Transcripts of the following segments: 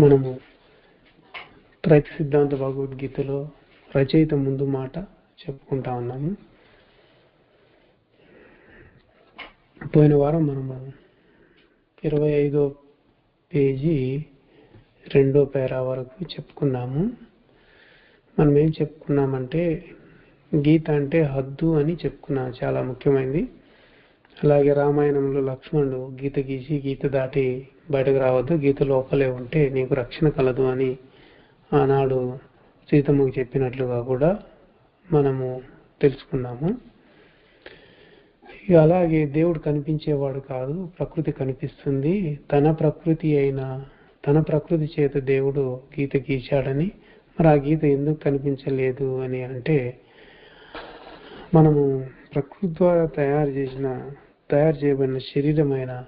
మనము త్రైత సిద్ధాంత భగవద్గీతలో రచయిత ముందు మాట చెప్పుకుంటా ఉన్నాము. పోయిన వారం మనము ఇరవై ఐదో పేజీ రెండో పేరా వరకు చెప్పుకున్నాము. మనం ఏం చెప్పుకున్నామంటే గీత అంటే హద్దు అని చెప్పుకున్నాం చాలా ముఖ్యమైనది అలాగే రామాయణంలో లక్ష్మణుడు గీత గీసి గీత దాటి బయటకు రావద్దు గీత లోపలే ఉంటే నీకు రక్షణ కలదు అని ఆనాడు సీతమ్మకి చెప్పినట్లుగా కూడా మనము తెలుసుకున్నాము. అలాగే దేవుడు కనిపించేవాడు కాదు ప్రకృతి కనిపిస్తుంది. తన ప్రకృతి అయిన తన ప్రకృతి చేత దేవుడు గీత గీశాడని మరి ఆ గీత ఎందుకు కనిపించలేదు అని అంటే మనము ప్రకృతి ద్వారా తయారు చేసిన తయారు చేయబడిన శరీరమైన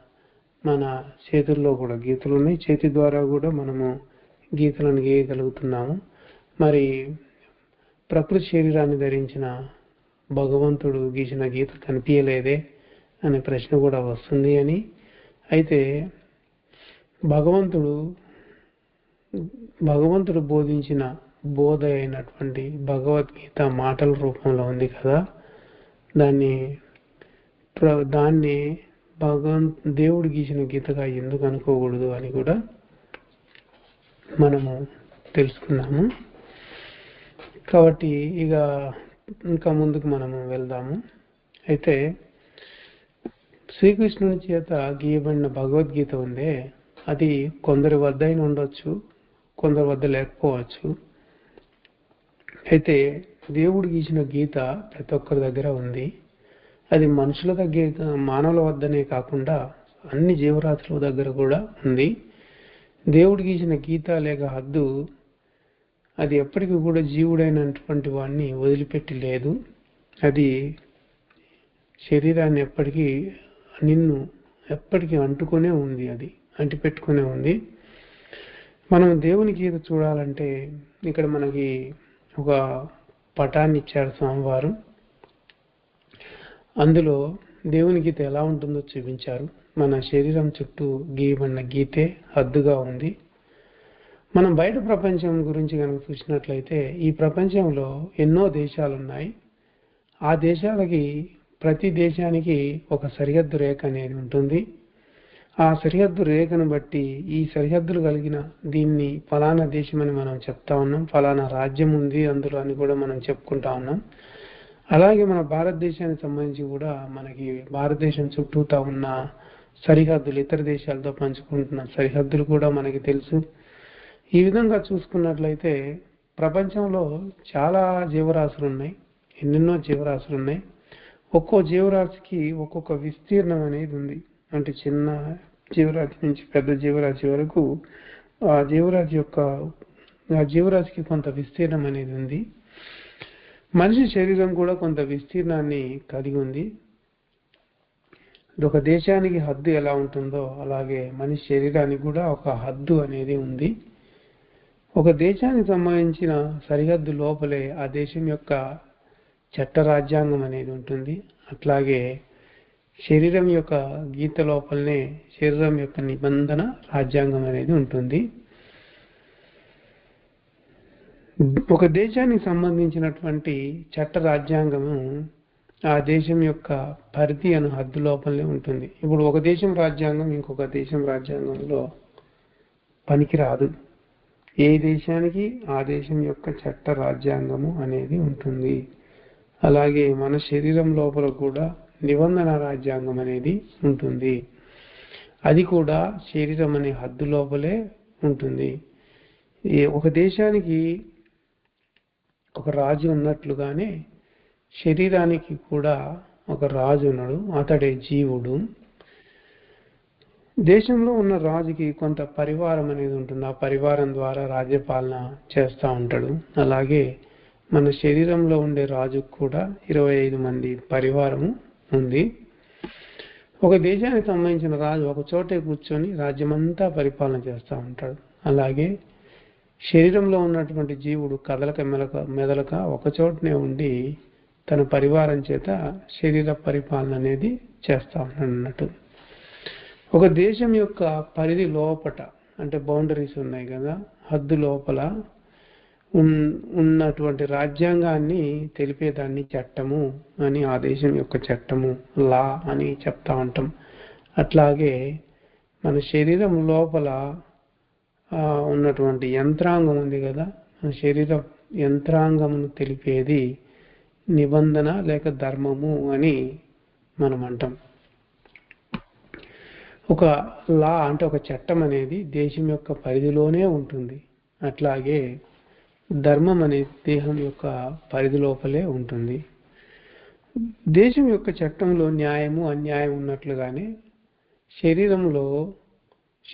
మన చేతుల్లో కూడా గీతలు ఉన్నాయి. చేతి ద్వారా కూడా మనము గీతలను గీయగలుగుతున్నాము. మరి ప్రకృతి శరీరాన్ని ధరించిన భగవంతుడు గీసిన గీత కనిపించలేదే అనే ప్రశ్న కూడా వస్తుంది అని. అయితే భగవంతుడు భగవంతుడు బోధించిన బోధ అయినటువంటి భగవద్గీత మాటల రూపంలో ఉంది కదా. దాన్ని ప్ర- దాన్ని భగవాన్ దేవుడు గీసిన గీతగా ఎందుకు అనుకోకూడదు అని కూడా మనము తెలుసుకున్నాము కాబట్టి ఇక ఇంకా ముందుకు మనము వెళ్దాము. అయితే శ్రీకృష్ణుని చేత గీయబడిన భగవద్గీత ఉందే. అది కొందరి వద్ద అయినా ఉండొచ్చు కొందరి వద్ద లేకపోవచ్చు. అయితే దేవుడు గీసిన గీత ప్రతి ఒక్కరి దగ్గర ఉంది. అది మనుషుల దగ్గర మానవుల వద్దనే కాకుండా అన్ని జీవరాశుల దగ్గర కూడా ఉంది. దేవుడు గీసిన గీత లేక హద్దు అది ఎప్పటికీ కూడా జీవుడైనటువంటి వాడిని వదిలిపెట్టి లేదు. అది శరీరాన్ని ఎప్పటికీ నిన్ను ఎప్పటికీ అంటుకునే ఉంది అది అంటిపెట్టుకునే ఉంది. మనం దేవుని గీత చూడాలంటే ఇక్కడ మనకి ఒక పటాన్ని ఇచ్చారు స్వామివారు. అందులో దేవుని గీత ఎలా ఉంటుందో చూపించారు. మన శరీరం చుట్టూ గీయబడిన గీతే హద్దుగా ఉంది. మనం బయట ప్రపంచం గురించి కనుక చూసినట్లయితే ఈ ప్రపంచంలో ఎన్నో దేశాలు ఉన్నాయి ఆ దేశాలకి ప్రతి దేశానికి ఒక సరిహద్దు రేఖ అనేది ఉంటుంది. ఆ సరిహద్దు రేఖను బట్టి ఈ సరిహద్దులు కలిగిన దీన్ని ఫలానా దేశం అని మనం చెప్తా ఉన్నాం. ఫలానా రాజ్యం ఉంది అందులో అని కూడా మనం చెప్పుకుంటా ఉన్నాం. అలాగే మన భారతదేశానికి సంబంధించి కూడా మనకి భారతదేశం చుట్టూతా ఉన్న సరిహద్దులు ఇతర దేశాలతో పంచుకుంటున్న సరిహద్దులు కూడా మనకి తెలుసు. ఈ విధంగా చూసుకున్నట్లయితే ప్రపంచంలో చాలా జీవరాశులు ఉన్నాయి. ఎన్నెన్నో జీవరాశులు ఉన్నాయి. ఒక్కో జీవరాశికి ఒక్కొక్క విస్తీర్ణం అనేది ఉంది. అంటే చిన్న జీవరాశి నుంచి పెద్ద జీవరాశి వరకు ఆ జీవరాశి యొక్క ఆ జీవరాశికి కొంత విస్తీర్ణం అనేది ఉంది. మనిషి శరీరం కూడా కొంత విస్తీర్ణాన్ని కలిగి ఉంది. ఒక దేశానికి హద్దు ఎలా ఉంటుందో అలాగే మనిషి శరీరానికి కూడా ఒక హద్దు అనేది ఉంది. ఒక దేశానికి సంబంధించిన సరిహద్దు లోపలే ఆ దేశం యొక్క చట్ట రాజ్యాంగం అనేది ఉంటుంది. అట్లాగే శరీరం యొక్క గీత లోపలనే శరీరం యొక్క నిబంధన రాజ్యాంగం అనేది ఉంటుంది. ఒక దేశానికి సంబంధించినటువంటి చట్ట రాజ్యాంగము ఆ దేశం యొక్క పరిధి అను హద్దు లోపలనే ఉంటుంది. ఇప్పుడు ఒక దేశం రాజ్యాంగం ఇంకొక దేశం రాజ్యాంగంలో పనికిరాదు. ఏ దేశానికి ఆ దేశం యొక్క చట్ట రాజ్యాంగము అనేది ఉంటుంది. అలాగే మన శరీరం లోపల కూడా నిబంధన రాజ్యాంగం అనేది ఉంటుంది. అది కూడా శరీరం అనే హద్దు లోపలే ఉంటుంది. ఒక దేశానికి ఒక రాజు ఉన్నట్లుగానే శరీరానికి కూడా ఒక రాజు ఉన్నాడు. అతడే జీవుడు. దేశంలో ఉన్న రాజుకి కొంత పరివారం అనేది ఉంటుంది. ఆ పరివారం ద్వారా రాజ్యపాలన చేస్తూ ఉంటాడు. అలాగే మన శరీరంలో ఉండే రాజుకు కూడా ఇరవై ఐదు మంది పరివారము ఉంది. ఒక దేశానికి సంబంధించిన రాజు ఒక చోటే కూర్చొని రాజ్యమంతా పరిపాలన చేస్తూ ఉంటాడు. అలాగే శరీరంలో ఉన్నటువంటి జీవుడు కదలక మెలక మెదలక ఒకచోటనే ఉండి తన పరివారం చేత శరీర పరిపాలన అనేది చేస్తూ ఉన్నాడు అన్నట్టు ఒక దేశం యొక్క పరిధి లోపట అంటే బౌండరీస్ ఉన్నాయి కదా హద్దు లోపల ఉన్- ఉన్నటువంటి రాజ్యాంగాన్ని తెలిపేదాన్ని చట్టము అని ఆ దేశం యొక్క చట్టము లా అని చెప్తా ఉంటాం. అట్లాగే మన శరీరం లోపల ఉన్నటువంటి యంత్రాంగం ఉంది కదా. మన శరీర యంత్రాంగమును తెలిపేది నిబంధన లేక ధర్మము అని మనం అంటాం. ఒక లా అంటే ఒక చట్టం అనేది దేశం యొక్క పరిధిలోనే ఉంటుంది. అట్లాగే ధర్మం అనేది దేహం యొక్క పరిధి లోపలే ఉంటుంది. దేశం యొక్క చట్టంలో న్యాయము అన్యాయం ఉన్నట్లుగానే శరీరంలో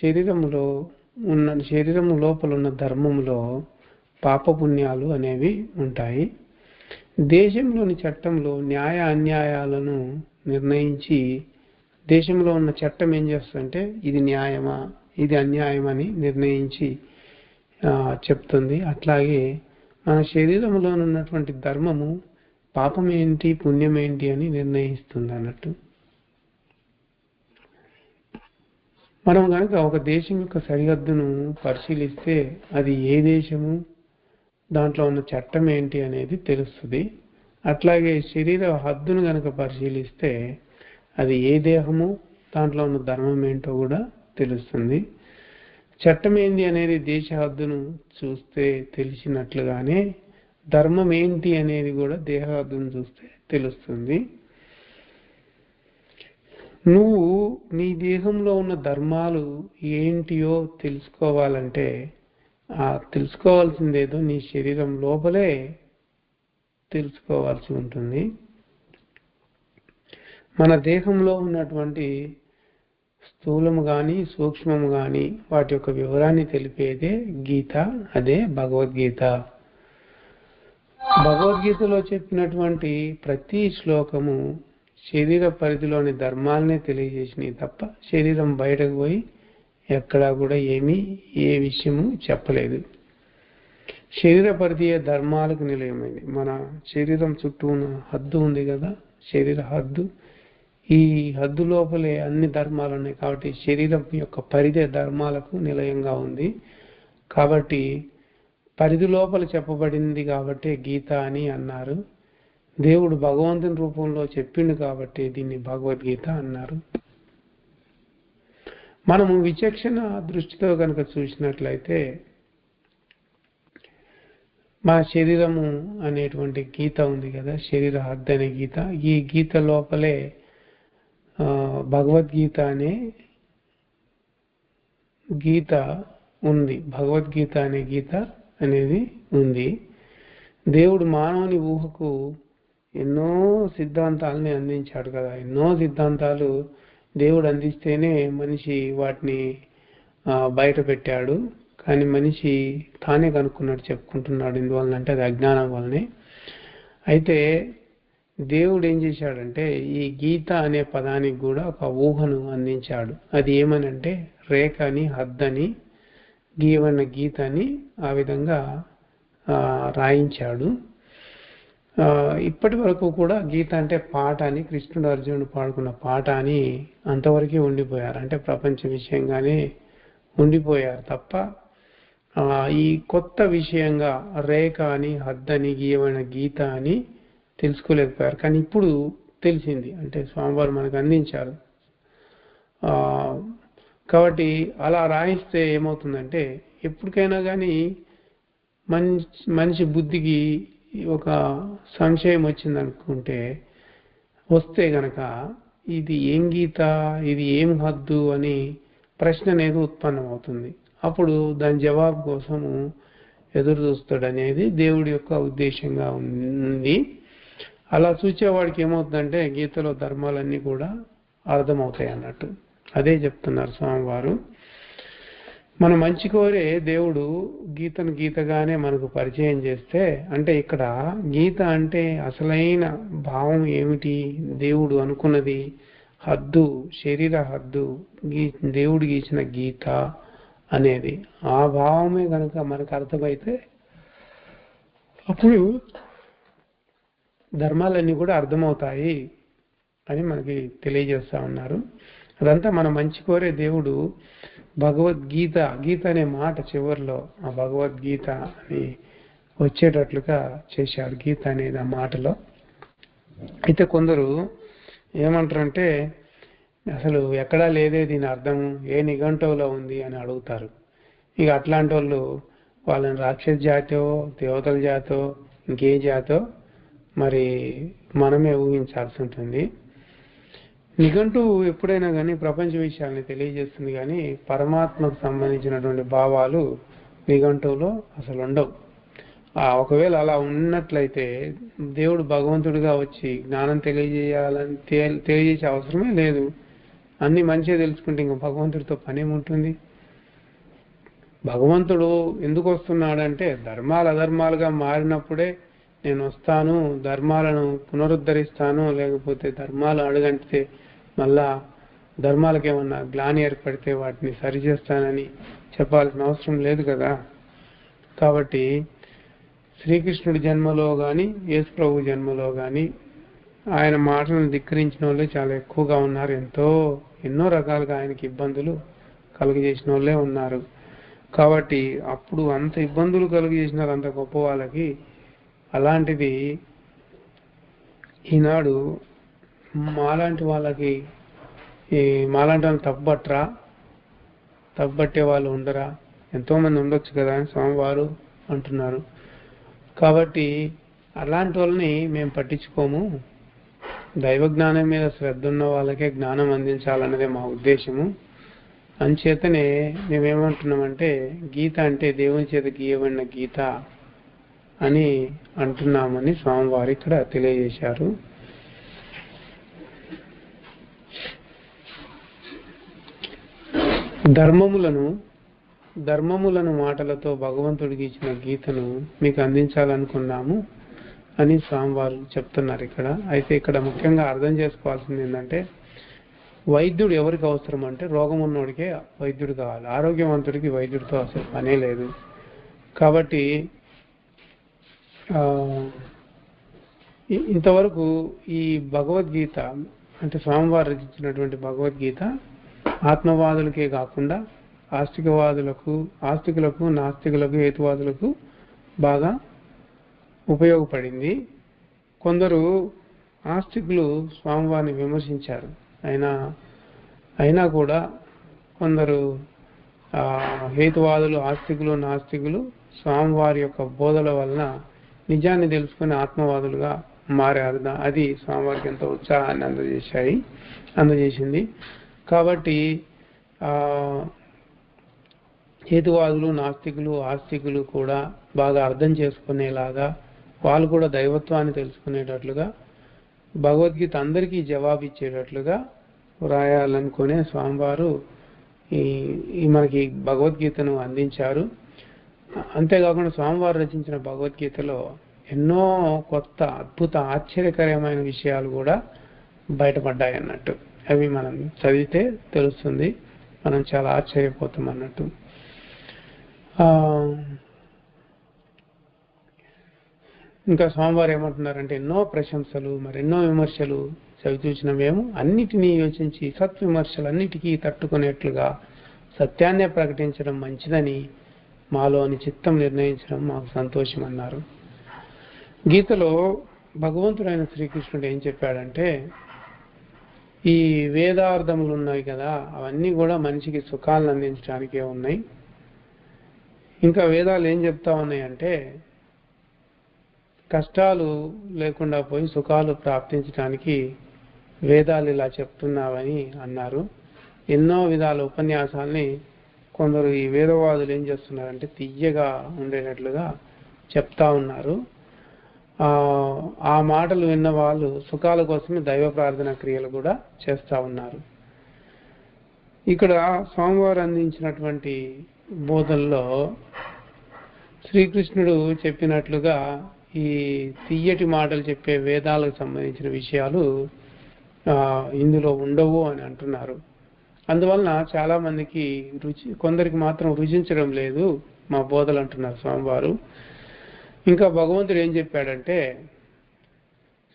శరీరంలో ఉన్న శరీరం లోపల ఉన్న ధర్మంలో పాపపుణ్యాలు అనేవి ఉంటాయి. దేశంలోని చట్టంలో న్యాయ అన్యాయాలను నిర్ణయించి దేశంలో ఉన్న చట్టం ఏం చేస్తుందంటే ఇది న్యాయమా ఇది అన్యాయమని నిర్ణయించి చెప్తుంది. అట్లాగే మన శరీరంలో ఉన్నటువంటి ధర్మము పాపం ఏంటి పుణ్యం ఏంటి అని నిర్ణయిస్తుంది అన్నట్టు. మనం కనుక ఒక దేశం యొక్క సరిహద్దును పరిశీలిస్తే అది ఏ దేశము? దాంట్లో ఉన్న చట్టం ఏంటి అనేది తెలుస్తుంది. అట్లాగే శరీర హద్దును కనుక పరిశీలిస్తే అది ఏ దేహము? దాంట్లో ఉన్న ధర్మం ఏంటో కూడా తెలుస్తుంది. చట్టం ఏంది అనేది దేశ హద్దును చూస్తే తెలిసినట్లుగానే ధర్మం ఏంటి అనేది కూడా దేహ హద్దును చూస్తే తెలుస్తుంది. నువ్వు నీ దేహంలో ఉన్న ధర్మాలు ఏంటియో తెలుసుకోవాలంటే ఆ తెలుసుకోవాల్సిందేదో నీ శరీరం లోపలే తెలుసుకోవాల్సి ఉంటుంది. మన దేహంలో ఉన్నటువంటి స్థూలము కానీ సూక్ష్మము కానీ వాటి యొక్క వివరాన్ని తెలిపేదే గీత అదే భగవద్గీత. భగవద్గీతలో చెప్పినటువంటి ప్రతి శ్లోకము శరీర పరిధిలోని ధర్మాలనే తెలియజేసినాయి తప్ప శరీరం బయటకు పోయి ఎక్కడా కూడా ఏమీ ఏ విషయము చెప్పలేదు. శరీర పరిధి ధర్మాలకు నిలయమైంది. మన శరీరం చుట్టూ ఉన్న హద్దు ఉంది కదా శరీర హద్దు. ఈ హద్దు లోపలే అన్ని ధర్మాలు ఉన్నాయి కాబట్టి శరీరం యొక్క పరిధి ధర్మాలకు నిలయంగా ఉంది. కాబట్టి పరిధి లోపల చెప్పబడింది కాబట్టి గీత అని అన్నారు. దేవుడు భగవంతుని రూపంలో చెప్పిండు కాబట్టి దీన్ని భగవద్గీత అన్నారు. మనము విచక్షణ దృష్టితో కనుక చూసినట్లయితే మన శరీరము అనేటువంటి గీత ఉంది కదా శరీర హద్దు అనే గీత. ఈ గీత లోపలే భగవద్గీత అనే గీత ఉంది. భగవద్గీత అనే గీత అనేది ఉంది. దేవుడు మానవుని ఊహకు ఎన్నో సిద్ధాంతాలని అందించాడు కదా. ఎన్నో సిద్ధాంతాలు దేవుడు అందిస్తేనే మనిషి వాటిని బయట పెట్టాడు కానీ మనిషి తానే కనుక్కున్నట్టు చెప్పుకుంటున్నాడు ఎందువలనంటే అది అజ్ఞానం వల్లనే. అయితే దేవుడు ఏం చేశాడంటే ఈ గీత అనే పదానికి కూడా ఒక ఊహను అందించాడు. అది ఏమనంటే రేఖ అని హద్దని గీయబడిన గీత అని ఆ విధంగా రాయించాడు. ఇప్పటి వరకు కూడా గీత అంటే పాట అని కృష్ణుడు అర్జునుడు పాడుకున్న పాట అని అంతవరకే ఉండిపోయారు. అంటే ప్రపంచ విషయంగానే ఉండిపోయారు తప్ప ఈ కొత్త విషయంగా రేఖ అని హద్దని గీయమైన గీత అని తెలుసుకోలేకపోయారు. కానీ ఇప్పుడు తెలిసింది. అంటే స్వామివారు మనకు అందించారు. కాబట్టి అలా రాయిస్తే ఏమవుతుందంటే ఎప్పటికైనా కానీ మనిషి మనిషి బుద్ధికి ఒక సంశయం వచ్చింది అనుకుంటే వస్తే గనక ఇది ఏం గీత ఇది ఏం హద్దు అని ప్రశ్న అనేది ఉత్పన్నమవుతుంది. అప్పుడు దాని జవాబు కోసము ఎదురు చూస్తాడు అనేది దేవుడి యొక్క ఉద్దేశంగా ఉంది. అలా చూచేవాడికి ఏమవుతుందంటే గీతలో ధర్మాలన్నీ కూడా అర్థమవుతాయి అన్నట్టు అదే చెప్తున్నారు స్వామివారు. మన మంచి కోరే దేవుడు గీతను గీతగానే మనకు పరిచయం చేస్తే అంటే ఇక్కడ గీత అంటే అసలైన భావం ఏమిటి? దేవుడు అనుకున్నది హద్దు శరీర హద్దు గీ దేవుడు గీసిన గీత అనేది. ఆ భావమే కనుక మనకు అర్థమైతే అప్పుడు ధర్మాలన్నీ కూడా అర్థమవుతాయి అని మనకి తెలియజేస్తా ఉన్నారు. అదంతా మన మంచి కోరే దేవుడు భగవద్గీత గీత అనే మాట చివరిలో ఆ భగవద్గీత అని వచ్చేటట్లుగా చేశాడు గీత అనేది ఆ మాటలో. అయితే కొందరు ఏమంటారంటే అసలు ఎక్కడా లేదే దీని అర్థం ఏ నిఘంటువులో ఉంది అని అడుగుతారు. ఇక అట్లాంటి వాళ్ళు వాళ్ళని రాక్షస జాతో దేవతల జాతో ఇంకే జాతో మరి మనమే ఊహించాల్సి ఉంటుంది. నిఘంటు ఎప్పుడైనా కానీ ప్రపంచ విషయాల్ని తెలియజేస్తుంది కానీ పరమాత్మకు సంబంధించినటువంటి భావాలు నిఘంటువులో అసలు ఉండవు. ఆ ఒకవేళ అలా ఉన్నట్లయితే దేవుడు భగవంతుడిగా వచ్చి జ్ఞానం తెలియజేయాలని తెలియజేసే అవసరమే లేదు. అన్ని మంచిగా తెలుసుకుంటే ఇంకా భగవంతుడితో పని ఏముంటుంది? భగవంతుడు ఎందుకు వస్తున్నాడంటే ధర్మాలు అధర్మాలుగా మారినప్పుడే నేను వస్తాను ధర్మాలను పునరుద్ధరిస్తాను లేకపోతే ధర్మాలు అడుగంటితే మళ్ళా ధర్మాలకు ఏమన్నా గ్లాని ఏర్పడితే వాటిని సరిచేస్తానని చెప్పాల్సిన అవసరం లేదు కదా? కాబట్టి శ్రీకృష్ణుడి జన్మలో కానీ యేసు ప్రభు జన్మలో కానీ ఆయన మాటలను ధిక్కరించిన వాళ్ళే చాలా ఎక్కువగా ఉన్నారు. ఎంతో ఎన్నో రకాలుగా ఆయనకి ఇబ్బందులు కలుగజేసిన వాళ్ళే ఉన్నారు. కాబట్టి అప్పుడు అంత ఇబ్బందులు కలుగజేసినారు అంత గొప్ప వాళ్ళకి. అలాంటిది ఈనాడు మాలాంటి వాళ్ళకి ఈ మాలాంటి వాళ్ళని తప్పబట్టరా తప్పబట్టే వాళ్ళు ఉండరా? ఎంతో మంది ఉండొచ్చు కదా అని స్వామివారు అంటున్నారు. కాబట్టి అలాంటి వాళ్ళని మేము పట్టించుకోము. దైవ జ్ఞానం మీద శ్రద్ధ ఉన్న వాళ్ళకే జ్ఞానం అందించాలన్నదే మా ఉద్దేశము. అంచేతనే మేమేమంటున్నామంటే గీత అంటే దేవుని చేత గీయబడిన గీత అని అంటున్నామని స్వామివారు ఇక్కడ తెలియజేశారు. ధర్మములను ధర్మములను మాటలతో భగవంతుడికి ఇచ్చిన గీతను మీకు అందించాలనుకున్నాము అని స్వామివారు చెప్తున్నారు ఇక్కడ. అయితే ఇక్కడ ముఖ్యంగా అర్థం చేసుకోవాల్సింది ఏంటంటే వైద్యుడు ఎవరికి అవసరం అంటే రోగం ఉన్నోడికే వైద్యుడు కావాలి. ఆరోగ్యవంతుడికి వైద్యుడితో అసలు పనే లేదు. కాబట్టి ఇంతవరకు ఈ భగవద్గీత అంటే స్వామివారు రచించినటువంటి భగవద్గీత ఆత్మవాదులకే కాకుండా ఆస్తికవాదులకు ఆస్తికులకు నాస్తికులకు హేతువాదులకు బాగా ఉపయోగపడింది. కొందరు ఆస్తికులు స్వామివారిని విమర్శించారు. అయినా అయినా కూడా కొందరు ఆ, హేతువాదులు ఆస్తికులు నాస్తికులు స్వామివారి యొక్క బోధల వలన నిజాన్ని తెలుసుకుని ఆత్మవాదులుగా మారారు. అది స్వామివారికి ఎంతో ఉత్సాహాన్ని అందజేశాయి అందజేసింది. కాబట్టి హేతువాదులు నాస్తికులు ఆస్తికులు కూడా బాగా అర్థం చేసుకునేలాగా వాళ్ళు కూడా దైవత్వాన్ని తెలుసుకునేటట్లుగా భగవద్గీత అందరికీ జవాబు ఇచ్చేటట్లుగా వ్రాయాలనుకునే స్వామివారు ఈ ఈ మనకి భగవద్గీతను అందించారు. అంతేకాకుండా స్వామివారు రచించిన భగవద్గీతలో ఎన్నో కొత్త అద్భుత ఆశ్చర్యకరమైన విషయాలు కూడా బయటపడ్డాయి అన్నట్టు అవి మనం చదివితే తెలుస్తుంది. మనం చాలా ఆశ్చర్యపోతాం అన్నట్టు. ఇంకా స్వామివారు ఏమంటున్నారంటే ఎన్నో ప్రశంసలు మరి ఎన్నో విమర్శలు చవి చూసిన మేము అన్నిటినీ యోచించి సత్విమర్శలు అన్నిటికీ తట్టుకునేట్లుగా సత్యాన్నే ప్రకటించడం మంచిదని మాలోని చిత్తం నిర్ణయించడం మాకు సంతోషం అన్నారు గీతలో భగవంతుడైన శ్రీకృష్ణుడు ఏం చెప్పాడంటే ఈ వేదార్థములు ఉన్నాయి కదా అవన్నీ కూడా మనిషికి సుఖాలను అందించడానికే ఉన్నాయి. ఇంకా వేదాలు ఏం చెప్తా ఉన్నాయంటే కష్టాలు లేకుండా పోయి సుఖాలు ప్రాప్తించడానికి వేదాలు ఇలా చెప్తున్నావని అన్నారు. ఎన్నో విధాల ఉపన్యాసాల్ని కొందరు ఈ వేదవాదులు ఏం చేస్తున్నారంటే తీయగా ఉండేటట్లుగా చెప్తా ఉన్నారు. ఆ మాటలు విన్న వాళ్ళు సుఖాల కోసమే దైవ ప్రార్థన క్రియలు కూడా చేస్తా ఉన్నారు. ఇక్కడ స్వామివారు అందించినటువంటి బోధనలో శ్రీకృష్ణుడు చెప్పినట్లుగా ఈ తీయటి మాటలు చెప్పే వేదాలకు సంబంధించిన విషయాలు ఇందులో ఉండవు అని అంటున్నారు. అందువలన చాలా మందికి రుచి కొందరికి మాత్రం రుచించడం లేదు మా బోధలు అంటున్నారు స్వామివారు. ఇంకా భగవంతుడు ఏం చెప్పాడంటే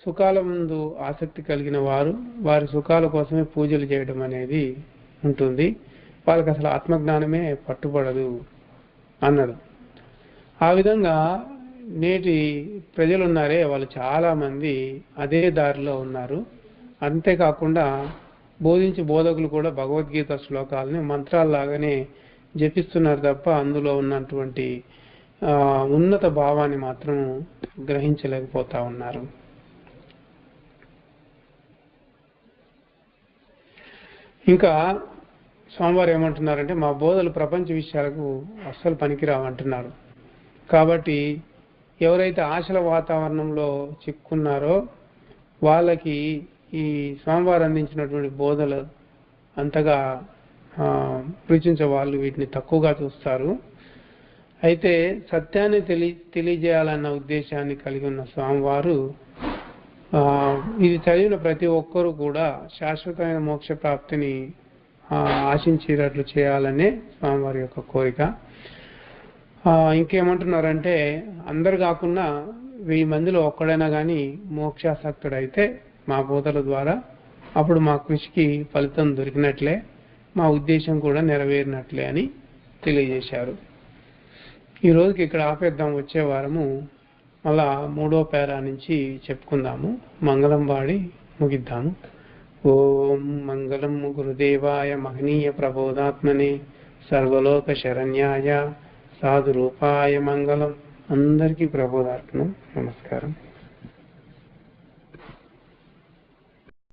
సుఖాల ముందు ఆసక్తి కలిగిన వారు వారి సుఖాల కోసమే పూజలు చేయడం అనేది ఉంటుంది. వాళ్ళకి అసలు ఆత్మజ్ఞానమే పట్టుబడదు అన్నాడు. ఆ విధంగా నేటి ప్రజలు ఉన్నారే వాళ్ళు చాలా మంది అదే దారిలో ఉన్నారు. అంతేకాకుండా బోధించే బోధకులు కూడా భగవద్గీత శ్లోకాలని మంత్రాల్లాగానే జపిస్తున్నారు తప్ప అందులో ఉన్నటువంటి ఉన్నత భావాన్ని మాత్రం గ్రహించలేకపోతా ఉన్నారు. ఇంకా స్వామివారు ఏమంటున్నారంటే మా బోధలు ప్రపంచ విషయాలకు అస్సలు పనికిరావంటున్నారు. కాబట్టి ఎవరైతే ఆశల వాతావరణంలో చిక్కున్నారో వాళ్ళకి ఈ స్వామివారు అందించినటువంటి బోధలు అంతగా రుచించే వాళ్ళు వీటిని తక్కువగా చూస్తారు. అయితే సత్యాన్ని తెలి తెలియజేయాలన్న ఉద్దేశాన్ని కలిగి ఉన్న స్వామివారు ఇది చదివిన ప్రతి ఒక్కరూ కూడా శాశ్వతమైన మోక్ష ప్రాప్తిని ఆశించేటట్లు చేయాలనే స్వామివారి యొక్క కోరిక. ఇంకేమంటున్నారంటే అందరు కాకుండా వెయ్యి మందిలో ఒక్కడైనా కానీ మోక్షాసక్తుడైతే మా బోధల ద్వారా అప్పుడు మా కృషికి ఫలితం దొరికినట్లే మా ఉద్దేశం కూడా నెరవేరినట్లే అని తెలియజేశారు. ఈ రోజుకి ఇక్కడ ఆపేద్దాం వచ్చే వారము మళ్ళా మూడో పేరా నుంచి చెప్పుకుందాము. మంగళం వాడి ముగిద్దాము. ఓం మంగళం గురుదేవాయ మహనీయ ప్రబోధాత్మనే సర్వలోక శరణ్యాయ సాధు రూపాయ మంగళం. అందరికీ ప్రబోధాత్మం నమస్కారం.